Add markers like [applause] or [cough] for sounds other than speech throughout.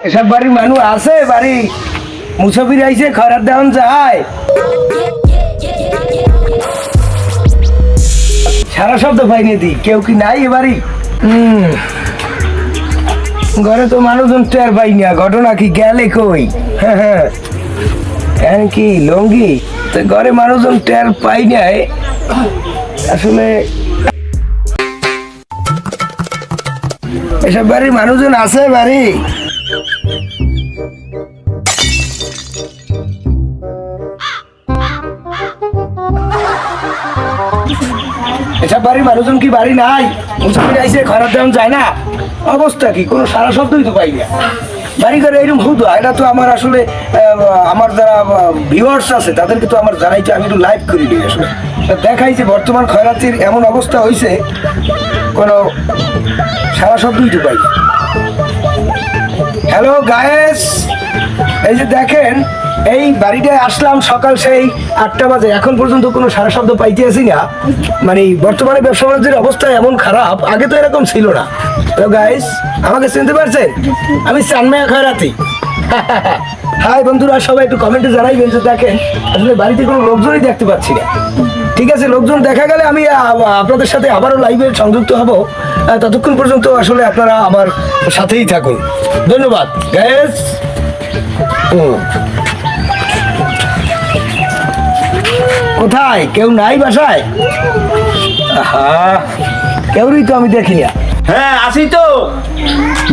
এসব বাড়ির মানুষ আছে বাড়ি মুসাফির আইছে খরার দেওয়ান যায়। সারা শব্দ পাইনি দি কেউ কি নাই এবারই হুম। ঘরে তো মানুষজন টের পাই না ঘটনা কি গেলে কই? হ্যাঁ হ্যাঁ। কি লঙ্গি? তো ঘরে মানুষজন টের পাই নাই আসলে এসব বাড়ির মানুষজন আছে বাড়ি? বাড়ির মানুষজন কি বাড়ি নাই? আইসে খারাপ দেওয়া যায় না। অবস্থা কি? কোনো সারা শব্দই তো পাই না। বাড়ি ঘরে এরকম হুদু, এটা তো আমার আসলে আমার যারা ভিউয়ার্স আছে, তাদেরকে তো আমার জানাইছে আমি একটু লাইভ করি দিই আসলে। দেখাই যে বর্তমান খয়রাতির এমন অবস্থা হয়েছে কোনো সারা শব্দই তো পাই হ্যালো গায়েস এই যে দেখেন, এই বাড়িটায় আসলাম সকাল সেই আটটা বাজে। এখন পর্যন্ত কোনো সারা শব্দ পাইতে আসি না। মানে বর্তমানে ব্যবসা বাণিজ্যের অবস্থা এমন খারাপ, আগে তো এরকম ছিল না। তো গাইস আমাকে চিনতে পারছেন? আমি চানমায়া খয়রাতি। [laughs] হাই বন্ধুরা, সবাই একটু কমেন্টে জানাইবেন যে দেখেন, আসলে বাড়িতে কোনো লোকজনই দেখতে পাচ্ছি না। ঠিক আছে, লোকজন দেখা গেলে আমি আপনাদের সাথে আবারও লাইভে সংযুক্ত হব। ততক্ষণ পর্যন্ত আসলে আপনারা আমার সাথেই থাকুন। ধন্যবাদ গ্যাস কোথায়? কেউ নাই বাসায়? কেউই তো আমি দেখি না। হ্যাঁ আসি তো।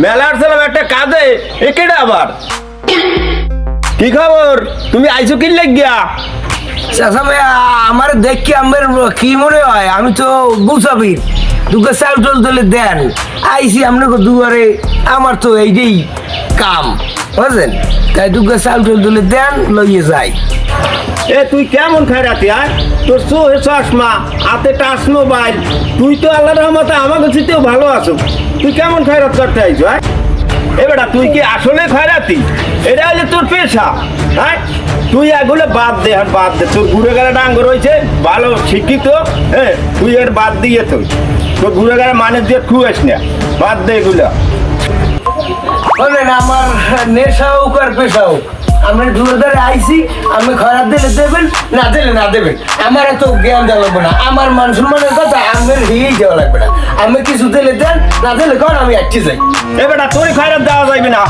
মেলার ছিলাম একটা কাজে একেটা আবার? কি খবর? তুমি আইছো কি লাগিয়া? চাষা ভাই আমার দেখি আমার কি মনে হয়? আমি তো বুঝাবির দুকে চাল টল তোলে দেন। আইসি আপনাকে দুয়ারে, আমার তো এইটাই কাম, বুঝলেন? তাই দুকে চাল টল দিলে দেন, লইয়ে যাই। এ, তুই কেমন খাইরাতি আয়? তোর চো হেসো চশমা, হাতে টাসমো বাই তুই তো আল্লাহ রহমতে আমাকে চিতেও ভালো আছো। তুই কেমন খায়রাত করতে আইছো হ্যাঁ এবারে তুই কি আসলে খয়রাতি? এটা হলে তোর পেশা হ্যাঁ? তুই এগুলো বাদ দে, আর বাদ দে। তোর ঘুরে গেলে ডাঙ্গ রয়েছে ভালো শিক্ষিত হ্যাঁ? তুই এর বাদ দিয়ে তুই। তোর ঘুরে গেলে মানে দিয়ে খুয়াস না। বাদ দে এগুলো। আমার নেশা হোক আর পেশা হোক আমি দূরে ধরে আইসি আমি খারাপ দিলে দেবেন না দিলে না দেবেন। আমার এত জ্ঞান দেওয়া লাগবে না। আমার মান সম্মানের কথা আমার হিয়েই দেওয়া লাগবে না। আমি কিছু দিলে দেন না দিলে কর আমি একটি যাই। এবারে তোর খয়রাত দেওয়া যাইবে না।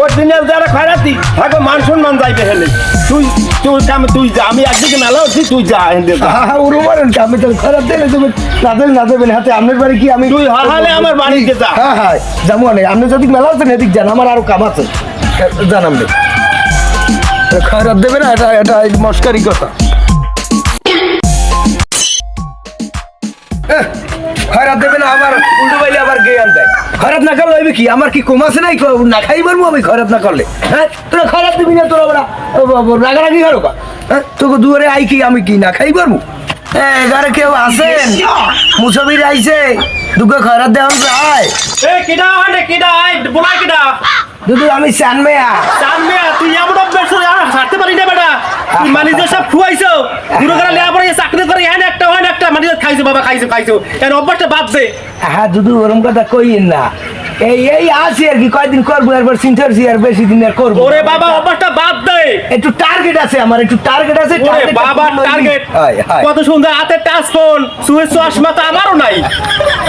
ওর দিনে যারা খয়রাতি থাকে মান সম্মান যাইবে হেলে। তুই তুই কাম তুই যা আমি একদিকে মেলা হচ্ছি তুই যা যা। হ্যাঁ মারেন আমি তো খরার দিলে দেবেন না দিলে না দেবেন। হাতে আপনার বাড়ি কি আমি তুই হারালে আমার বাড়িতে যা। হ্যাঁ হ্যাঁ যেমন আপনি যদি মেলা আছেন এদিক যান আমার আরও কাম আছে। জানাম রে। খয়রাত দেবে না এটা এটা মস্কারি কথা। খয়রাত দেবে না আমার উল্টো বাইলে আবার খয়রাত না করলে হইবে কি? আমার কি কম আছে নাই? না খাই পারব আমি খয়রাত না করলে। হ্যাঁ? তোরা খয়রাত দিবি না তোরা বড়া রাগারাগি করো কা হ্যাঁ? তোকে দুয়ারে আই কি আমি কি না খাই পারব হ্যাঁ এগারে কেউ আছেন? মুসাফির আইছে। দুকে খয়রাত দেওয়া যায় এ কিডা কিডা আই বলাই কিডা। দুদু আমি চানমেয়া সামনে তুই এমন অভ্যাস করে আর ছাড়তে পারি না বেটা যে সব খুয়াইছো গুরু করে লেয়া পরে চাকরি করে এখানে একটা হয় একটা মালিক খাইছো, বাবা, খাইছো খাইছো। এর অভ্যাসটা বাদ দে। হ্যাঁ দুদু ওরম কথা কইন না এই এই আছি আর কি কয়দিন করব এরপর চিন্তা আর বেশি দিন আর করব ওরে বাবা অভ্যাসটা বাদ দে। একটু টার্গেট আছে আমার একটু টার্গেট আছে ওরে বাবা টার্গেট। কত সুন্দর হাতে টাচ ফোন চশমা তো আমারও নাই।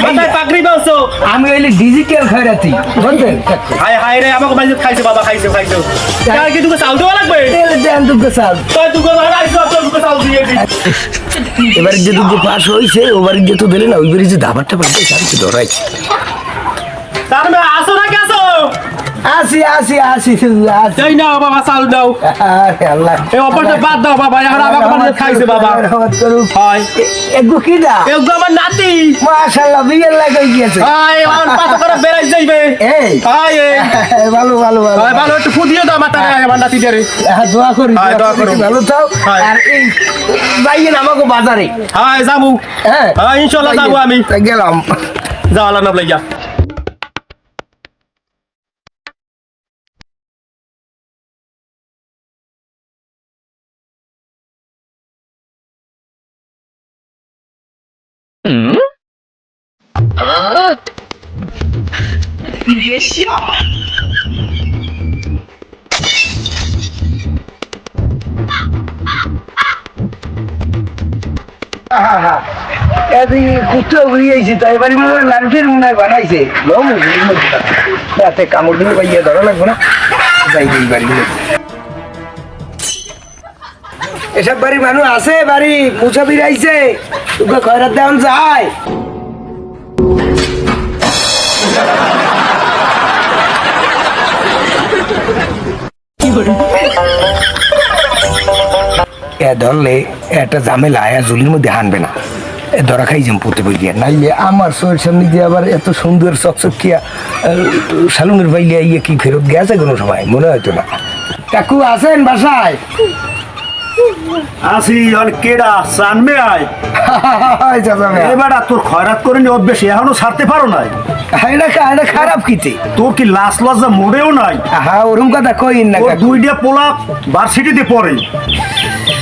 মাথায় পাগড়ি বাঁধছো। আমি হইলে ডিজিটাল খয়রাতি বুঝলেন হায় হায় রে আমাকে মাঝে খাইছো বাবা খাইছো খাইছো। তার কি তোকে চাল দেওয়া লাগবে? তেল দেন দুকে সাল তুই আইছো তোকে চাল দিয়ে দিই। এবারে যে দুটো পাস হইছে ওবারে যে তো দিলে না ওইবারে যে দাবারটা সারি তো ধরাইছে। তার মানে আসো না কে আসো আসি আসি আসি। আসি যাই না বাবা চাল দাও আরে আল্লাহ। এই অভ্যাসটা বাদ দাও বাবা এখন খাইছে বাবা। হয়। এগু কি না এগুলো আমার নাতি। মাশাআল্লাহ বিয়ের লাগাই গিয়েছে। হাই আমার পাতা করে বেড়াই যাইবে। এই। হাই [laughs] ভালো ভালো ভালো। হাই ভালো একটু ফুটিয়ে দাও মাথা আমার নাতি রে হ্যাঁ, দোয়া করি হ্যাঁ, দোয়া করো। ভালো থাও। হ্যাঁ। আর এই যাইয়েন আমাকে বাজারে। হাই যাব। হ্যাঁ। হ্যাঁ, ইনশাআল্লাহ যাব আমি। গেলাম। যাও আল্লাহ নাম লাইয়া কুত্তা ঘুরিয়েছি তাই বাড়ি মনে মনে হয় বানাইছে। রাতে কামড় দিলে পাইয়ে না। যাই দিই বাড়ি এসব বাড়ির মানুষ আছে, বাড়ি মুসাফির আইছে। তোকে খয়রাত দেওয়ান যায় এ ধরলে একটা ঝামেলা, এ জুলির মধ্যে হানবে না। এ ধরা খাই যাম পড়তে বই নাইলে আমার শরীর সামনে দিয়ে আবার এত সুন্দর চকচকিয়া সালুনের বাইলে ইয়ে কি ফেরত গেছে কোনো সময়? মনে হয়তো না। কাকু আছেন বাসায়। আসি আর কেডা? সানমে আয়। হায় চাচা। এবারে তোর খয়রাত করে নি অভ্যেস এখনও ছাড়তে পারো নাই? এটা খা- এটা খারাপ কিতে তোর কি লাশ লজ্জা মোড়েও নাই? হ্যাঁ ওরম কথা কইন না কাকু। দুইটা পোলা ভার্সিটিতে পড়ে।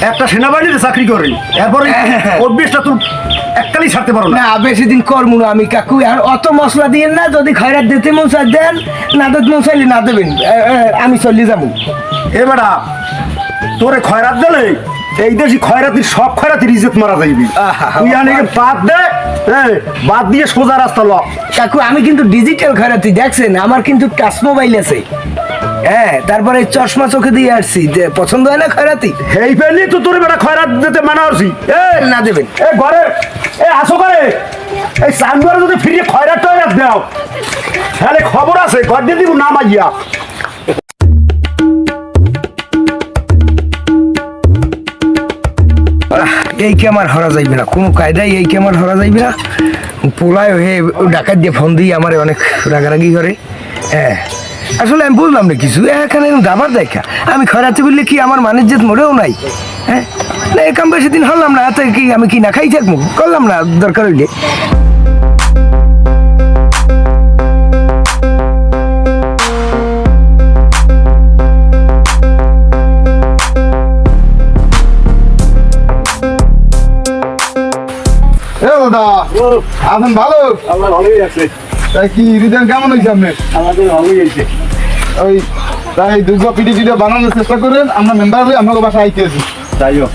একটা সেনাবাহিনীতে চাকরি করে। এরপরে অভ্যেসটা তোর এককালই ছাড়তে পারো না বেশি দিন করব না আমি কাকু। আর অত মশলা দিয়েন না যদি খয়রাত দিতে মশাই দেন না দিতে মশাইলে না দেবেন। আমি চলে যাব। এবারা তোরে খয়রাত দিলে এই দেশি খয়রাতির সব খয়রাতির ইজ্জত মারা যাইবি। তুই আনে বাদ দে বাদ দিয়ে সোজা রাস্তা ল। কাকু আমি কিন্তু ডিজিটাল খয়রাতি দেখছেন? আমার কিন্তু টাচ মোবাইল আছে। হ্যাঁ তারপরে চশমা চোখে দিয়ে আসছি। যে পছন্দ হয় না খয়রাতি? এই পেলি তো তোর বেটা খয়রাত দিতে মানা হচ্ছি এ না দেবেন। এ ঘরে এ আসো করে এই চান্দুয়ারে যদি ফিরিয়ে খয়রাত টয়রাত দাও তাহলে খবর আছে ঘর দিয়ে দিব নাম আইয়া এই ক্যামার হরা যাইবে না? কোনো কায়দায় এই ক্যামার হরা যাইবে না? পোলায় হয়ে ডাকাত দিয়ে ফোন দিয়ে আমার অনেক রাগারাগি করে। হ্যাঁ। আসলে আমি বললাম না কিছু। এখানে দাবার দেখা। আমি খরাতে বললে কি আমার মানের জেত মরেও নাই? হ্যাঁ? না, এ কাম বেশি দিন হলাম না, এত কি আমি কি না খাই থাকব? করলাম না, দরকার হইলে। আছেন ভালো? আমার ভালোই আছে। তাই কি রিটার্ন কেমন হয়েছে আপনার? আমাদের ভালোই আছে ওই তাই দুর্গা পিঠি টিডিও বানানোর চেষ্টা করেন আমরা মেম্বার হয়ে আপনাকে বাসায় আইতে আছি। তাই হোক।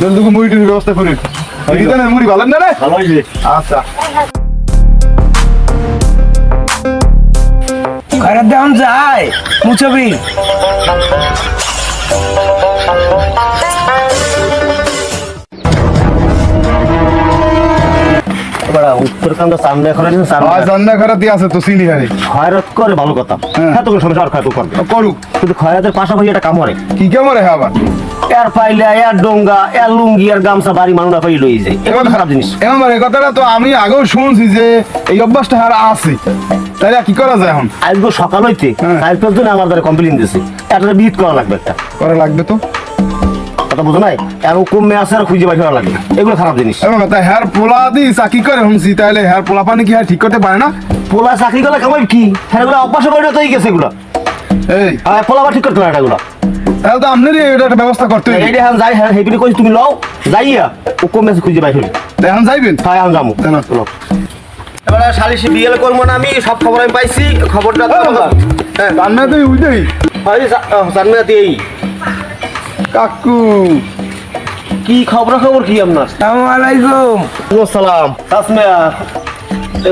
যদি মুড়ি টুড়ির ব্যবস্থা করেন। রিটার্নের মুড়ি ভালো না রে? ভালো হয়েছে। আচ্ছা। দেওয়ান যায় মুছবি। সামনে আছে, সামনে রান্না খারাপই আছে তো চিনি হারি। খয়রাত করে ভালো কথা। হ্যাঁ। হ্যাঁ তোকে সমস্যা আর খয়রাত করবে করুক। কিন্তু খয়রাতের পাশাপাশি এটা কাম করে কি আবার? এর পাইলে এর ডোঙ্গা এর লুঙ্গি গামছা বাড়ি পাই লই যায়। এগুলো খারাপ জিনিস। এমন এই কথাটা তো আমি আগেও শুনছি যে এই অভ্যাসটা আর আছে। তাইলে কি করা যায় এখন? আজকে সকাল হইতে হ্যাঁ। সাইকেল জন্য আমার দ্বারা কমপ্লেন দিছে। একটা বিট করা লাগবে একটা। করা লাগবে তো? কথা বুঝো নাই? আর কমে আছে আর খুঁজে বাইর করা লাগবে এগুলো খারাপ জিনিস। তাই হেয়ার পোলা দি চাকি করে শুনছি তাইলে হেয়ার পোলা পানি কি আর ঠিক করতে পারে না? পোলা চাকরি করলে কামাই কি? হ্যাঁ এগুলো অভ্যাস পরিণত হয়ে গেছে এগুলো। এই। পোলা আবার ঠিক করতে পারে না এগুলো। তাহলে তো আপনারই এটা একটা ব্যবস্থা করতে হবে। এইটা এখন যাই হ্যাঁ হেপিনি কই তুমি লও যাইয়া ও কমে আছে খুঁজে বাইর হইল এখন যাইবেন? তাই এখন যাব? চলো। এবারে সালিশি বিএল করব না আমি সব খবর আমি পাইছি খবরটা হ্যাঁ রান্না তুই বুঝলি জানতে এই। কাকু কি খবর খবর কি আপনার? আসসালামু আলাইকুম। সালাম তাসমিয়া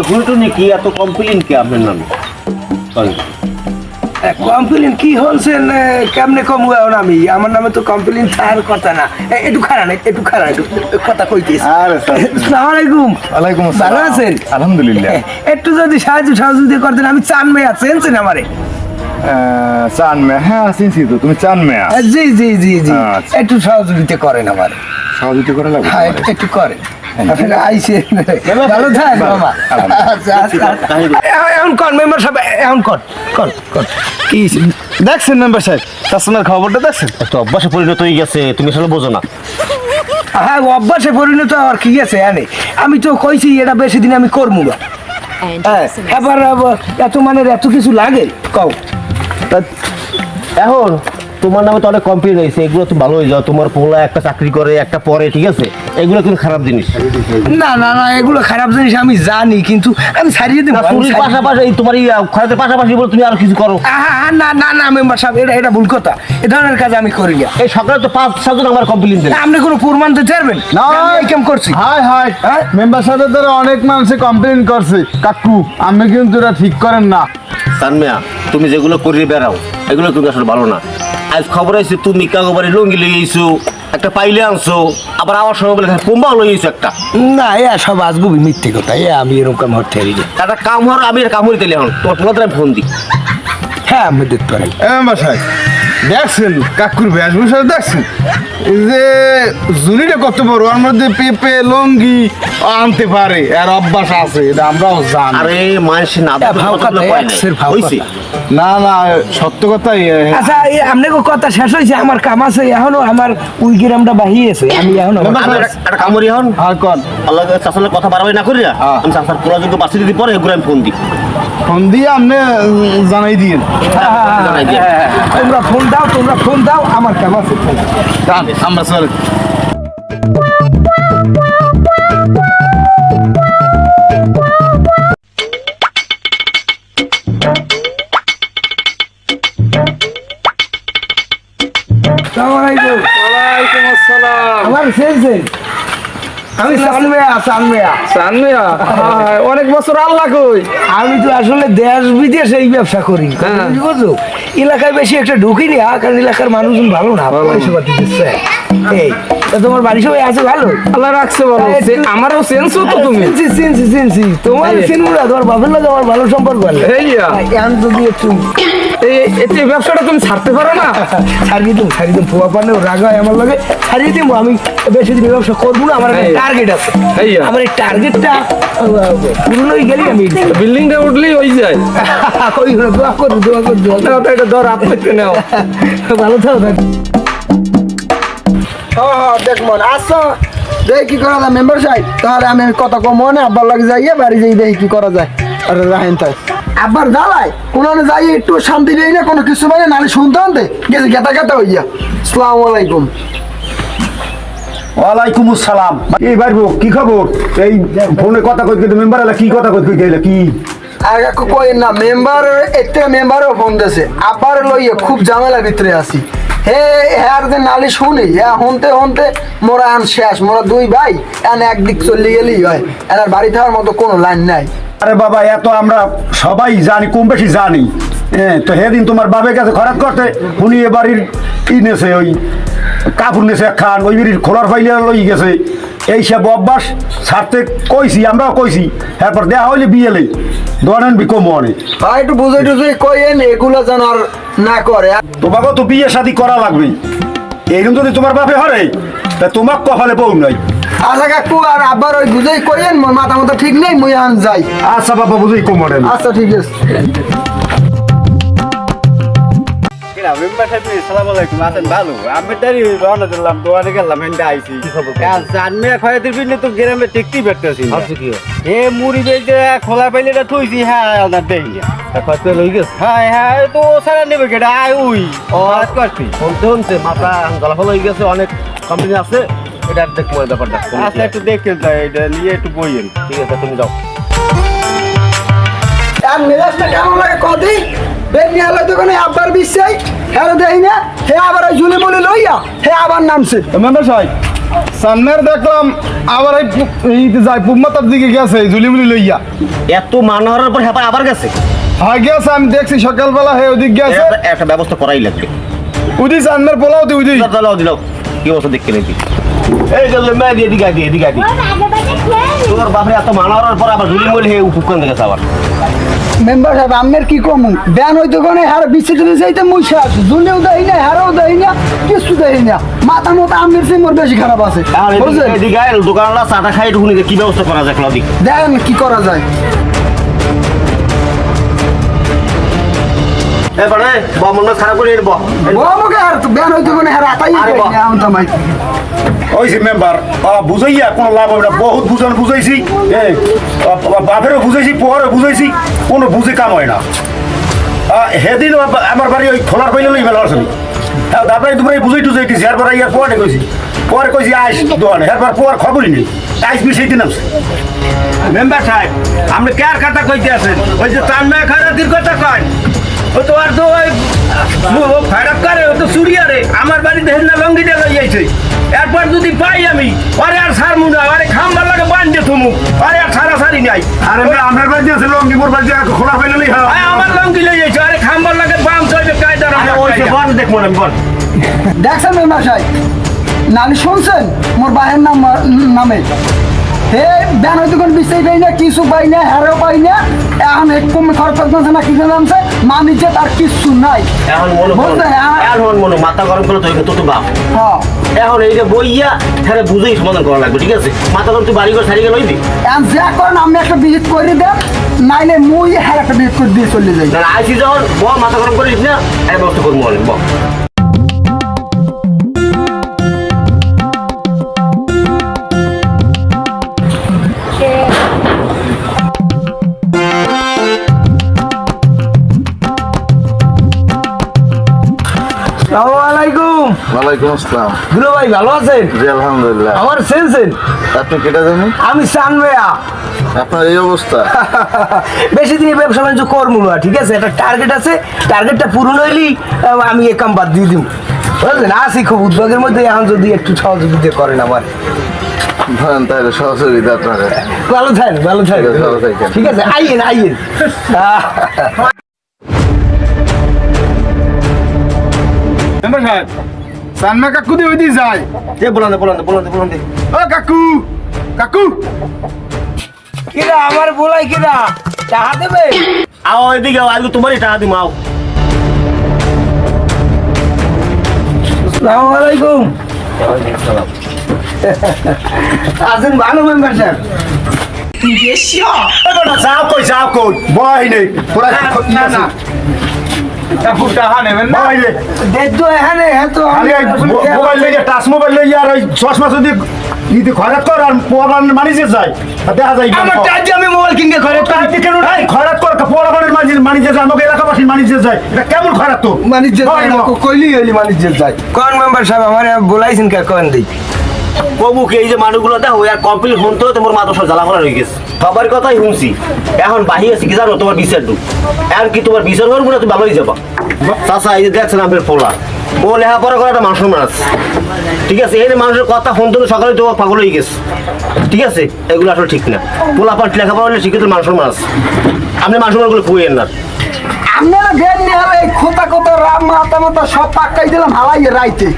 হুলটুনি কি এত কমপ্লেন কি আপনার নামে? সরি কমপ্লেন কি হলছেন কেমনে কম এখন আমি? আমার নামে তো কমপ্লেন তার কথা না। এ, একটু খারাপ একটু খারাপ একটু কথা কইতেছি। আরে আসসালামু আলাইকুম। ওয়ালাইকুম আসসালাম। ভালো আছেন? আলহামদুলিল্লাহ। একটু যদি সাহায্য সহযোগিতা করতেন আমি চান মেয়া চেনছেন আমারে। চান মেয়া হ্যাঁ চিনছি তো। তুমি চান মেয়া জি জি জি জি। আচ্ছা। একটু সহযোগিতা করেন আমার। সহযোগিতা করে লাগবে? হ্যাঁ একটু- করেন। আচ্ছা আচ্ছা? দেখছেন মেম্বার সাহেব? তাসমের খবরটা দেখছেন? একটা অভ্যাসে পরিণত হয়ে গেছে তুমি আসলে বোঝো না। হ্যাঁ অভ্যাসে পরিণত আর কি আছে? জানে আমি তো কইছি এটা বেশি দিন আমি করব না। হ্যাঁ এবার এত মানে এত কিছু লাগে? কও। এখন তোমার নামে তো অনেক কমপ্লেন হয়েছে। এগুলো তো ভালো হয়ে যাও তোমার পোলা একটা চাকরি করে একটা পরে ঠিক আছে? এগুলো কিন্তু খারাপ জিনিস। না না না এগুলো খারাপ জিনিস আমি জানি কিন্তু আমি ছাড়িয়ে দেবো চুরির পাশাপাশি এই তোমার এই খরাতের পাশাপাশি বলে তুমি আর কিছু করো। না না না মেম্বার সাহেব এটা এটা ভুল কথা। এ ধরনের কাজ আমি করি না। এই সকালে তো পাঁচ সাতজন আমার কমপ্লেন দিলেন আপনি কোনো প্রমাণ দিতে পারবেন না। আমি এই কাম করছি। High high. হ্যাঁ? মেম্বার সাহেবের দ্বারা অনেক মানুষে কমপ্লেন করছে। কাকু আমি কিন্তু এটা ঠিক করেন না। তানমিয়া তুমি যেগুলো করে বেড়াও এগুলো তুমি আসলে ভালো না। আজ খবর আছে তুমি কাগবারে লুঙ্গি লিয়ে আইছো একটা পাইলে আনছো আবার আমার সময় বলে পোম্বাও লইছো একটা। না এ সব আজগুবি মিথ্যে কথা এ আমি এরকম কাম হতে হারি। একটা কাম হওয়ার আমি আর কাম হইতে এখন তোমার তোমাদের আমি ফোন দিই। হ্যাঁ আমি দেখতে পারি। এ মেম্বার সাহেব দেখছেন কাকুর বেশভূষা দেখছেন? এই যে জুলিটা কত বড় ওর মধ্যে পেঁপে লঙ্গি আনতে পারে আর অভ্যাস আছে এটা আমরাও জানি। আরে মানুষ না কথা, কথা। না না সত্য কথাই আচ্ছা এই আপনাকে কথা শেষ হয়েছে আমার কাম আছে এখনও আমার উইগ্রামটা বাহিয়েছে আমি এখনও আমি একটা- একটা কাম করি এখন। আর কন আল্লাহ চাষার কথা বাড়াবাই না করি না হ্যাঁ। আমি চাষার পোলা যদি পাশে দিতে পরে এগুলো আমি ফোন দিই। ফোন দিয়ে আপনি জানাই দিন দিই। তোমরা ফোন দাও তোমরা ফোন দাও আমার কাম আছে ফোন আমরা চলে। আমার সেলসে আমি সানমেয়া সানমেয়া সানমেয়া হায়, অনেক বছর আল্লাহ কই? আমি তো আসলে দেশ বিদেশে এই ব্যবসা করি। হ্যাঁ। এলাকায় বেশি একটা ঢুকি নি হ্যাঁ, কারণ এলাকার মানুষজন ভালো না পয়সা পাতি দিচ্ছে। এই তোমার বাড়ি সবাই আছে ভালো? আল্লাহ রাখছে হ্যাঁ, একটু- আমারও সেন্স তো তুমি। চিনছি চিনছি তোমার এই। তোমার বাপের লোক আমার ভালো সম্পর্ক আছে। এখন যদি একটু এই ব্যবসাটা তুমি ছাড়তে পারো না? ছাড়িয়ে দিন ছাড়িয়ে দিন পোয়া পানে রাগ হয় আমার লগে। ছাড়িয়ে দিব আমি বেশি দিন ব্যবসা করব না আমার টার্গেট আছে। এইয়া। আমার এই টার্গেটটা পূরণ হয়ে গেলে আমি বিল্ডিংটা উঠলেই [laughs] ওই যায়। ওই দোয়া করি দোয়া করি দোয়া। এটা ধর আপনি নাও। ভালো থাকো হ্যাঁ হ্যাঁ দেখ মন। আসো। দেখি কি করা যায় মেম্বার সাহেব? তাহলে আমি কত কম আব্বার লাগে যাইয়ে বাড়ি যাই দেখি কি করা যায়। আরে রাহেন তাই। আব্বার জ্বালায়। কোনো যাই একটু শান্তি নেই না কোনো কিছু মানে নালে শুনতে আনতে। গেছে গেতা গেতা হইয়া। আসসালামু আলাইকুম। ওয়ালাইকুম আসসালাম। এই কি খবর? এই ফোনে কথা কই কিন্তু মেম্বার এলা কি কথা কই কই গেলে কি? আগে কই না মেম্বার একটা মেম্বারও ফোন দিয়েছে আবার লইয়া খুব ঝামেলার ভিতরে আছি। হে, হ্যার যে নালি শুনি হ্যাঁ হনতে হনতে মোরা আন শেষ, মোরা দুই ভাই এন একদিক চলে গেলেই হয় এনার বাড়ি থাকার মতো কোনো লাইন নাই। আরে বাবা এত আমরা সবাই জানি, কম বেশি জানি। হ্যাঁ তো সেদিন তোমার বাবের কাছে খরাত করতে উনি এ বাড়ির কিনেছে ওই কাপড় নেছে খান ওই বাড়ির খোলার ফাইলে লই গেছে। এই সব অভ্যাস ছাড়তে কইছি আমরাও কইছি এরপর দেয়া হইলে বিয়েলে দোয়ানেন বিকো মনে। ভাই একটু বুঝে টুঝে কইেন এগুলো যেন আর না করে। তোমাকেও তো বিয়ে শাদি করা লাগবে। এইরকম যদি তোমার বাপে হরে তা তোমার কপালে বউ নাই। আচ্ছা কাকু আর আব্বার ওই বুঝেই কইেন মোর মাথা মতো ঠিক নেই মুই আন যাই। আচ্ছা বাবা বুঝেই কোমরেন আচ্ছা ঠিক আছে। মেম্বার সাহেব সালাম আলাইকুম আছেন ভালো? আমি তারি রওনা দিলাম দোয়ারে গেলাম হেন্ডে আইছি। কি খবর জানমে খয়াতির বিলে তো গ্রামে টিকতেই পারতেছি না। এ মুড়ি বেজে খোলা পাইলে এটা থইছি হ্যাঁ আলাদা দেই। হ্যাঁ হ্যাঁ তো সারা নেবে কেডা আয় উই ও আজ করছি। শুনতে শুনতে মাথা গলাফল হয়ে গেছে অনেক কোম্পানি আছে এটা দেখব ব্যাপারটা আচ্ছা একটু এটা নিয়ে একটু বইয়েন ঠিক আছে তুমি যাও। আর মেজাজটা কেমন লাগে কদি? আলো দোকানে আব্বার বিশ্বাই হ্যাঁ দেই না হে আবার ওই ঝুলি মুলি লইয়া হে আবার নামছে। মেম্বার সাহেব সামনের দেখলাম আবার এই যায় পুমাতার দিকে গেছে ঝুলিমুলি লইয়া। এত মান হওয়ার পর হ্যাঁ আবার গেছে? হ্যাঁ গেছে আমি দেখছি সকালবেলা হে ওদিক গেছে। একটা- ব্যবস্থা করাই লাগবে। উদি সামনের পোলাও তুই উদি। দাও দিল কি অবস্থা দেখতে নাকি এই যে মেয়ে দিয়ে এদিকে আদি এদিকে আদি তোর বাপরে এত মান পর আবার ঝুলি মলি হয়ে উপকান গেছে আবার। মেম্বার সাহেব আমের কি কম? ব্যান হইতো কোনে? হার বিচ্ছে দিলে যাইতে মুই শেষ ঝুলিও দেই না হারও দেই না কিছু দেই না। মাথা মতো আমের চেয়ে মোর বেশি খারাপ আছে। এদিকে- দোকানলা চাটা খাই একটু কি ব্যবস্থা করা যায় ক্লাদিক দেখেন কি করা যায়? এবারে মন খারাপ করে এর বমকে আর ব্যান হইতো কোনে? হার আতাই আরে বাহ। না ওই যে মেম্বার বুঝাইয়া কোনো লাভ হবে না। বহুত বুঝান বুঝাইছি বাপেরও বুঝাইছি পোহারও বুঝাইছি, কোনো বুঝে কাম হয় না। সেদিন আমার বাড়ি ওই খোলার পাইলে মেলা আসলি। তারপরে তোমার বুঝাই টুজাই দিছি, এরপরে ইয়ার পরে কইছি পরে কইছি, আইস দোকানে। এরপর পর খবরই নেই। আইস মিশাই দিন মেম্বার সাহেব, আপনি কার কথা কইতে আছেন? ওই যে তান্ময় খারাতির কথা কয়, ও তো আর তো ওই খারাপ করে, ও তো চুরিয়ারে আমার বাড়িতে হেন লঙ্গিটা লই যাইছে এরপর যদি পাই আমি আরে আর সারমু না আরে খাম্বার লাগে বান্ধে তুমু আরে আর সারা সারি নাই। আরে আমার বাড়ি আছে লঙ্গি মোর বাড়ি খোলা হয়। হ্যাঁ আমার লঙ্গি লই যাইছো আরে খাম্বার লাগে বাম চলবে কায়দা রাখা ওই সে বল দেখব না বল। দেখছেন মেম্বার সাহেব নানি শুনছেন? মোর বাহের নাম নামে। হে ব্যান হয়তো কোন বিষয় পাই না কিছু পাই না হ্যারো পাই না। এখন এক কমে খরচ করতেছে না কিছু নামছে তার কিছু নাই। এখন মনে বলতে, হ্যাঁ। এখন মনে মাথা গরম করে তুই তো বাপ। হ্যাঁ। এখন এইটা বইয়া তাহলে বুঝেই সমাধান করা লাগবে ঠিক আছে? মাথা গরম তুই বাড়ি করে সারি গেল দি এখন যা করেন আমি একটা ভিজিট করে দেন নাইলে মুই হ্যাঁ একটা ভিজিট করে দিয়ে চলে যাই। আইসি যখন ব মাথা গরম করিস না এক ব্যবস্থা করব অনেক ওয়ালাইকুম আসসালাম। দুলো ভাই ভালো আছেন? জি আলহামদুলিল্লাহ। আমার সেনসেন আপনি কেটা জানি আমি সানবেয়া আপনার এই অবস্থা। [laughs] বেশি দিন ব্যবসা বাণিজ্য করব না ঠিক আছে? একটা টার্গেট আছে। টার্গেটটা পূরণ আমি এ কাম বাদ দিয়ে দিব। বুঝলেন? আসি খুব উদ্যোগের মধ্যে এখন যদি একটু সহযোগিতা করেন আমার। ধরেন তাহলে সহযোগিতা আপনার ভালো থাকেন। ভালো থাকেন। ঠিক আছে আইয়েন আইয়েন। [laughs] মেম্বার সাহেব সান্না কাকু দিয়ে ওই যায় এ বলান দে বলান দে বলান দে বলান দে। ও কাকু কাকু। কিরা আমার বলাই কিরা টাকা দেবে? আও এদিকে আও আজকে তোমারই টাকা দিম আও। আসসালামু আলাইকুম। আছেন ভালো মেম্বার স্যার চাও কই চাও কই। বই নেই তোরা না না এখানে হ্যাঁ কর আর যায় দেখা যায় আমি মোবাইল কিনতে কর। পোয়াবানের মাঝে মানিজে যায় আমাকে এলাকাবাসীর মানিজে যায়। এটা কেমন তো। কইলি হইলি বাণিজ্য যায়। কোন মেম্বার সাহেব আমার বলাইছেন কে কোন দিই কবু কি এই যে মানুষগুলো দেখো আর কমপ্লিট ফোন তো তোমার মাথা সব জ্বালা করা হয়ে গেছে। সবার কথাই শুনছি। এখন বাহি আছে কি জানো তোমার বিচার দু এখন কি তোমার বিচার করব না তুমি ভালোই যাবা। চাষা এই দেখছেন আপনার পোলা। ও লেখাপড়া করে একটা মানুষের মানুষ ঠিক আছে, এই মানুষের কথা ফোন তো সকালে তোমার পাগল হয়ে গেছে। ঠিক আছে এগুলো আসলে ঠিক না। পোলা পাঠ লেখাপড়া হলে শিক্ষিত মানুষের মানুষ আপনি মানুষ মানুষগুলো খুঁয়েন না। আপনারা বেন নিয়ে হলে এই খোতা খোতা রাম সব পাক্কাই দিলাম হালাই রাইতে।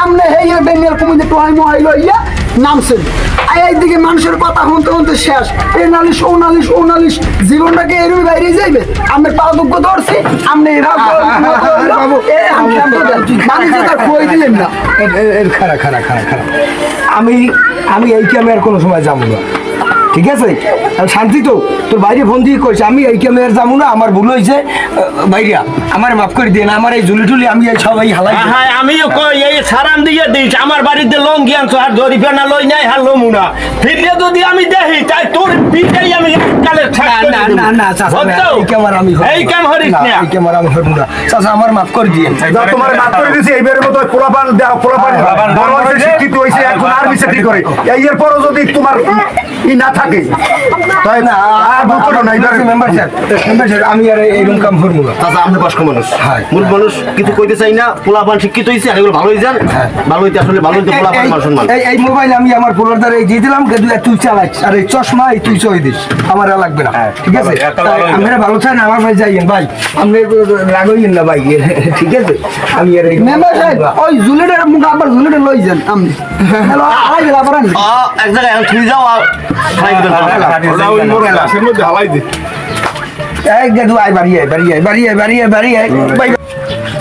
আমনে হেই বেন নিয়ে কমিতে টোহাই লইয়া নামছেন। একদিকে এইদিকে মানুষের কথা শুনতে শুনতে শেষ। এ নালিশ ও নালিশ ও নালিশ। জীবনটাকে এরই বাইরে যাইবে? আমি পাদুক্য ধরছি আপনি দিলেন না। খারা খারা খারা খারা আমি আমি এই ক্যামেরার আর কোনো সময় যাব না। ঠিক আছে? শান্তি তো তোর বাইরে ফোন দিয়ে কইছে আমি এই ক্যামে আর যাব না আমার ভুল হয়েছে বাইরিয়া আমার মাফ করে দিয়ে না আমার এই ঝুলি টুলি আমি এই সবাই হালাই। হ্যাঁ আমিও কই এই সারান দিয়ে দিস আমার বাড়িতে লঙ্গি আনছো আর জরিপে না লই নাই আর লমু না। ফিরলে যদি আমি দেখি তাই তোর পিঠেই আমি কালে না না না না চাচা এই ক্যামেরা আমি এই কাম হরিস না, এই ক্যামেরা আমি হরবো না। চাচা আমার মাফ করে দিয়ে যা তোমার মাত করে দিছি এইবারের মতো পোলাপান দেও পোলাপান বড় হয়েছে শিক্ষিত হয়েছে এখন আর চাকরি করে। এই যদি তোমার ই না থাকে তাই না? আর ভুল করো না এইবারে মেম্বার স্যার মেম্বার স্যার আমি আর এইরকম কাম করব না। আপনি বয়স্ক মানুষ। হ্যাঁ। মূল মানুষ কিছু কইতে চাই না পোলাপান শিক্ষিত আর এগুলো ভালো হয়ে। যান ভালো হইতে আসলে ভালো হইতে পোলাপান মানুষ সম্মান এই এই মোবাইল আমি আমার পোলার দ্বারা দিয়ে দিলাম কিন্তু তুই চালাইস আর এই চশমা এই তুই চই দিস। আমার আর লাগবে না। ঠিক আছে? আমরা ভালো থাকেন আমার ভাই যাইয়েন। ভাই আপনি রাগইয়েন না ভাই ঠিক আছে? আমি আর মেম্বার সাহেব ওই জুলেটের মুখ আবার জুলেটে লই যান আপনি। হ্যালো আড়াই গেল আবার এক জায়গায় এখন থুই যাও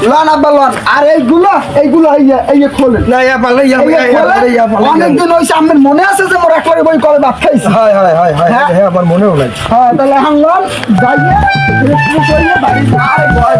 লন আব্বা লন। আর এইগুলো এইগুলো এই যে- খোলেন। না ইয়া পালে ইয়া পালে ইয়া পালে অনেকদিন আপনার মনে আছে যে মোর একবারে বই কলে ভাত খাইছি। হয় হয় হয় হয় হ্যাঁ। হ্যাঁ আমার মনেও নাই। হ্যাঁ তাহলে এখন যাইয়ে বাড়ি আর ভয়